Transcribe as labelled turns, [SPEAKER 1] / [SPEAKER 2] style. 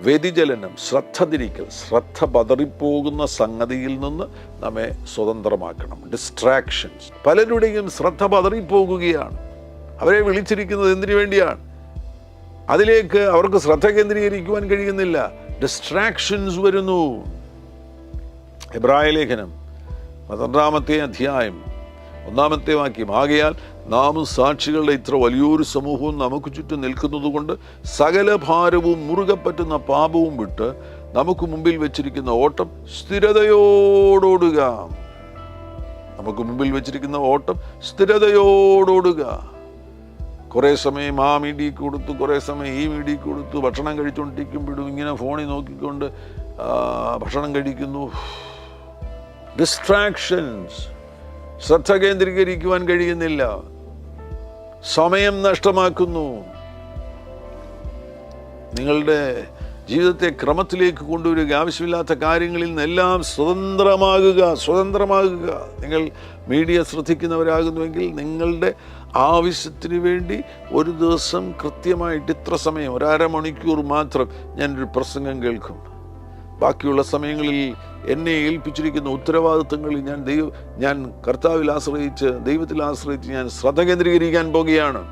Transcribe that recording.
[SPEAKER 1] വ്യതിചലനം ശ്രദ്ധ തിരിക്കൽ ശ്രദ്ധ പതറിപ്പോകുന്ന സംഗതിയിൽ നിന്ന് നമ്മെ സ്വതന്ത്രമാക്കണം. ഡിസ്ട്രാക്ഷൻസ് പലരുടെയും ശ്രദ്ധ പതറിപ്പോകുകയാണ്. അവരെ വിളിച്ചിരിക്കുന്നത് എന്തിനു വേണ്ടിയാണ്? അതിലേക്ക് അവർക്ക് ശ്രദ്ധ കേന്ദ്രീകരിക്കുവാൻ കഴിയുന്നില്ല. ഡിസ്ട്രാക്ഷൻസ് വരുന്നു. എബ്രായ ലേഖനം പന്ത്രണ്ടാമത്തെ അധ്യായം ഒന്നാമത്തെ വാക്യം. ആകയാൽ നാം സാക്ഷികളുടെ ഇത്ര വലിയൊരു സമൂഹവും നമുക്ക് ചുറ്റും നിൽക്കുന്നതുകൊണ്ട് സകല ഭാരവും മുറുകെ പറ്റുന്ന പാപവും വിട്ട് നമുക്ക് മുമ്പിൽ വെച്ചിരിക്കുന്ന ഓട്ടം സ്ഥിരതയോടോടുക. നമുക്ക് മുമ്പിൽ വെച്ചിരിക്കുന്ന ഓട്ടം സ്ഥിരതയോടോടുക. കുറേ സമയം ആ മീഡിയ കൊടുത്തു കുറേ സമയം ഈ മീഡിയ കൊടുത്തു ഭക്ഷണം കഴിച്ചുകൊണ്ടിരിക്കുമ്പോഴും ഇങ്ങനെ ഫോണിൽ നോക്കിക്കൊണ്ട് ഭക്ഷണം കഴിക്കുന്നു. ഡിസ്ട്രാക്ഷൻസ് ശ്രദ്ധ കേന്ദ്രീകരിക്കുവാൻ കഴിയുന്നില്ല. സമയം നഷ്ടമാക്കുന്നു. നിങ്ങളുടെ ജീവിതത്തെ ക്രമത്തിലേക്ക് കൊണ്ടുവരിക. ആവശ്യമില്ലാത്ത കാര്യങ്ങളിൽ നിന്നെല്ലാം സ്വതന്ത്രമാകുക. സ്വതന്ത്രമാകുക. നിങ്ങൾ മീഡിയ ശ്രദ്ധിക്കുന്നവരാകുന്നുവെങ്കിൽ നിങ്ങളുടെ ആവശ്യത്തിന് വേണ്ടി ഒരു ദിവസം കൃത്യമായിട്ട് ഇത്ര സമയം ഒരു അരമണിക്കൂർ മാത്രം ഞാനൊരു പ്രസംഗം കേൾക്കും. ബാക്കിയുള്ള സമയങ്ങളിൽ എന്നെ ഏൽപ്പിച്ചിരിക്കുന്ന ഉത്തരവാദിത്തങ്ങളിൽ ഞാൻ ദൈവ ഞാൻ കർത്താവിൽ ആശ്രയിച്ച് ദൈവത്തിൽ ആശ്രയിച്ച് ഞാൻ ശ്രദ്ധ കേന്ദ്രീകരിക്കാൻ പോകുകയാണ്.